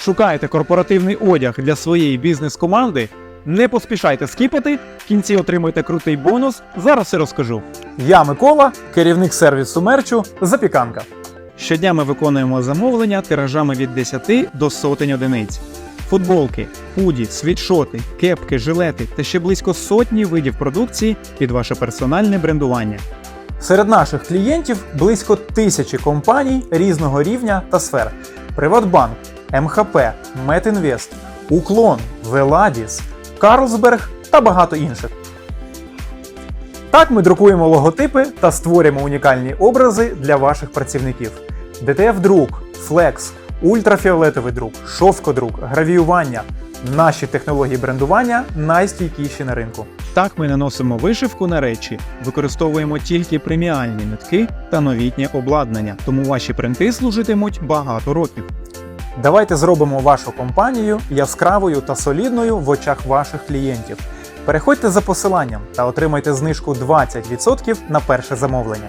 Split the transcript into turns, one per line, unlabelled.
Шукаєте корпоративний одяг для своєї бізнес-команди? Не поспішайте скіпати, в кінці отримуйте крутий бонус. Зараз все розкажу.
Я Микола, керівник сервісу мерчу Запіканка.
Щодня ми виконуємо замовлення тиражами від 10 до сотень одиниць. Футболки, худі, світшоти, кепки, жилети та ще близько сотні видів продукції під ваше персональне брендування.
Серед наших клієнтів близько тисячі компаній різного рівня та сфер: Приватбанк, МХП, Метінвест, Уклон, Веладіс, Карлсберг та багато інших. Так ми друкуємо логотипи та створюємо унікальні образи для ваших працівників. ДТФ-друк, флекс, ультрафіолетовий друк, шовкодрук, гравіювання. Наші технології брендування найстійкіші на ринку.
Так ми наносимо вишивку на речі, використовуємо тільки преміальні нитки та новітнє обладнання, тому ваші принти служитимуть багато років.
Давайте зробимо вашу компанію яскравою та солідною в очах ваших клієнтів. Переходьте за посиланням та отримайте знижку 20% на перше замовлення.